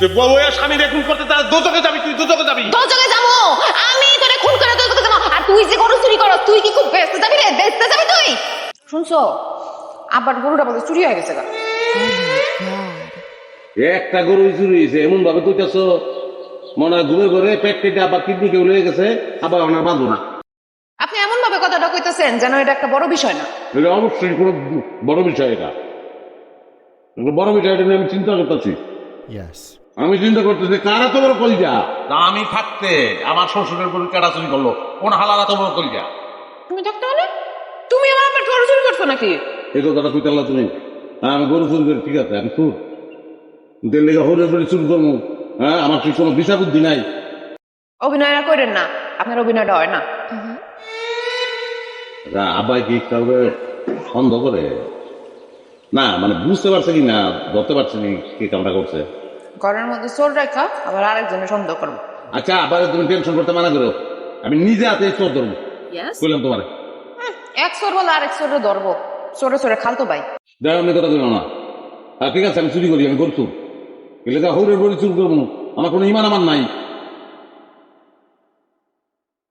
তুই বউ আর স্বামী দেখুন করতে তার যাবি তুই যাবি? তোর চোখে যাব। আমি তোরে খুন করে তোর যাব। আর তুই যে গরু চুরি করো তুই কি খুব ব্যস্ত যাবি রে? ব্যস্ত যাবি তুই? শুনছো? আবার গরুটা বলতে চুরি হয়ে গেছে গা। একটা গরু চুরি হয়েছে এমন ভাবে কইতেছ মনে হয় ঘুরে ঘুরে পেট কেটে আবার কিডনি কেউ লেগে গেছে আবার ওনার বাঁধবো না। আপনি এমন ভাবে কথাটা কইতেছেন যেন এটা একটা বড় বিষয় না। এটা অবশ্যই কোনো বড় বিষয় এটা এটা। বড় বিষয় এটা নিয়ে আমি চিন্তা করতেছি। Yes. আমি চিন্তা করতেছি কারা তো বড় কলিজা? না আমি থাকতে আমার শ্বশুরের গরু কেটা চুরি করল? কোন হালালা তো বড় যা তুমি থাকতে হলে তুমি আমার আবার গরু চুরি করছ নাকি? এই কথাটা কইতে পারলা তুমি। হ্যাঁ আমি গরু চুরি করি ঠিক আছে আমি চুর। দিল্লি লেগে হরে করে চুর করব। হ্যাঁ আমার কি কোনো বিচার বুদ্ধি নাই? অভিনয়টা করেন না আপনার অভিনয়টা হয় না। আব্বাই কি কাউকে সন্দেহ করে? না মানে বুঝতে পারছে কি না ধরতে পারছে কি কামটা করছে? ঘরের মধ্যে চোর রেখা আবার আরেকজনের সন্দেহ করব। আচ্ছা আবার তুমি টেনশন করতে মানা করো। আমি নিজে হাতে চোর ধরবো। কইলাম তোমার। এক চোর বলে আরেক চোরে ধরবো। চোরে চোরে খালতো ভাই। যাই আমি কথা কইলাম না। ঠিক আছে আমি চুরি করি আমি করছু এলে যা হৌরের বড়ি চুরি করব। আমার কোনো ইমান আমার নাই।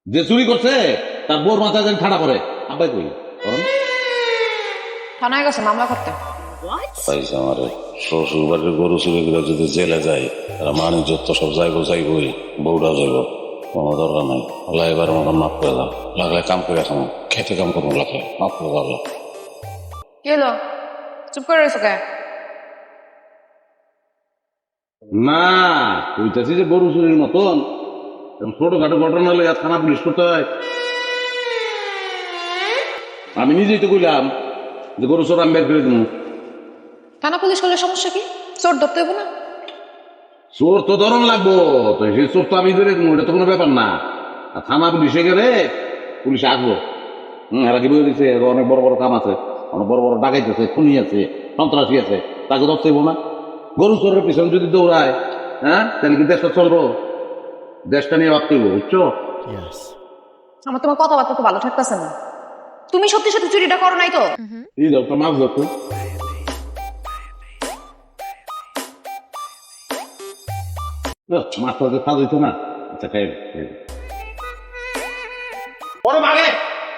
যে চুরি করছে তার বোর মাথা যেন ঠাড়া করে আব্বাই কই? থানায় গেছে মামলা করতে। আমার শ্বশুর বাড়ির গরু চুরি করে যদি জেলে যায় তারা মানুষ যত সব যাইব যাইবই বউটা যাইব কোনো দরকার নাই। আল্লাহ এবার মতন মাফ করে দাও। লাগলে কাম করে খামো খেতে কাম করব লাগলে মাফ করে দাও আল্লাহ। কি হলো? চুপ করে রয়েছো কে না কইতাছি যে গরু চুরির মতন। ছোটখাটো ঘটনা হলে থানা পুলিশ করতে হয়। আমি নিজেই তো কইলাম যে গরু চোর আমি বের করে দেবো থানা পুলিশ করলে সমস্যা কি? চোর ধরতে হইব না? চোর তো ধরন লাগবো তো সেই চোর তো আমি ধরে এটা তো কোনো ব্যাপার না। আর থানা পুলিশে গেলে পুলিশ আসব। হম এরা কি দিচ্ছে অনেক বড় বড় কাম আছে অনেক বড় বড় ডাকাইত আছে খুনি আছে সন্ত্রাসী আছে তাকে ধরতে হইবো না। গরু চোরের পিছনে যদি দৌড়ায় হ্যাঁ তাহলে কি দেশটা চলবো? দেশটা নিয়ে ভাবতে হইব বুঝছ? আমার তোমার কথাবার্তা তো ভালো ঠাকতেছে না। তুমি সত্যি সত্যি চুরিটা করো নাই তো? এই দরকার মাছ ধরতো যে ফাজ হইতো না। আচ্ছা খাই বড় ভাগে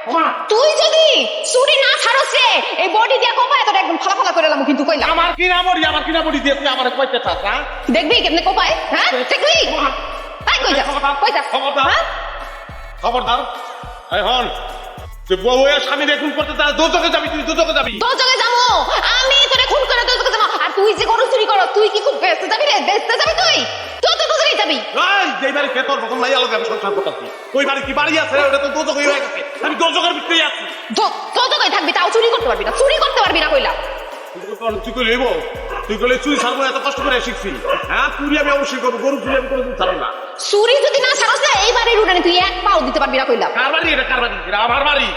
ওমা তুই যদি চুরি না ছাড়স রে এই বডি দিয়া কোপায় তোর একদম ফালা ফালা করে লামু কিন্তু কইলাম আমার কিনা বড়ি আমার কিনা বড়ি দিয়ে তুই আমার কইতে চাস হ্যাঁ? দেখবি কেমনে কোপায় হ্যাঁ? দেখবি? তাই কই যা কই যা খবরদার। হ্যাঁ? খবরদার। এই হন তুই বউ আর স্বামী দেখুন করতে তার দোচকে যাবি তুই দোচকে যাবি। চোখে যাব। আমি তোরে খুন করে চোখে যাব। আর তুই যে গরু চুরি করো তুই কি খুব ব্যস্ত বাড়ি খেতর তখন নাই আলাদা সংসার করতেছি। ওই বাড়ি কি বাড়ি আছে? ওটা তো দোচকই হয়ে গেছে। আমি দোচকের ভিতরেই আছি। তোর চোখে থাকবি তাও চুরি করতে পারবি না চুরি করতে পারবি না কইলাম তুই করে নেব তুই করলে চুরি ছাড়বো এত কষ্ট করে শিখছি? হ্যাঁ? চুরি আমি অবশ্যই করব গরু চুরি আমি কোনো ছাড়বো না। চুরি যদি না ছাড়স না এই বাড়ির উড়ানে তুই এক পাও দিতে পারবি না কইলাম কার বাড়ি এটা? কার বাড়ি? আমার বাড়ি।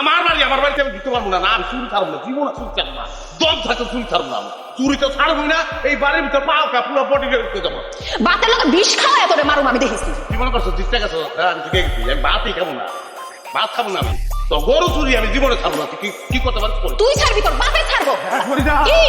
আমার বাড়ি আমার বাড়িতে আমি দিতে পারব না না আমি চুরি ছাড়বো না জীবনে চুরি ছাড়বো না। দম থাকে চুরি ছাড়বো না। চুরি তো ছাড়বোই না এই বাড়ির ভিতর পাও কা পুরো বডি ঢুকে যাব বাতের লোকে বিষ খাওয়া তোরে মারুম আমি দেখেছি। কি মনে করছ জিততে গেছো? হ্যাঁ আমি গেছি। আমি ভাতই খাব না। ভাত খাব না আমি। তো গরু চুরি আমি জীবনে ছাড়বো না। কি- কি করতে পারব তুই ছাড়বি তোর বাপে ছাড়বো। ফরিদা কি?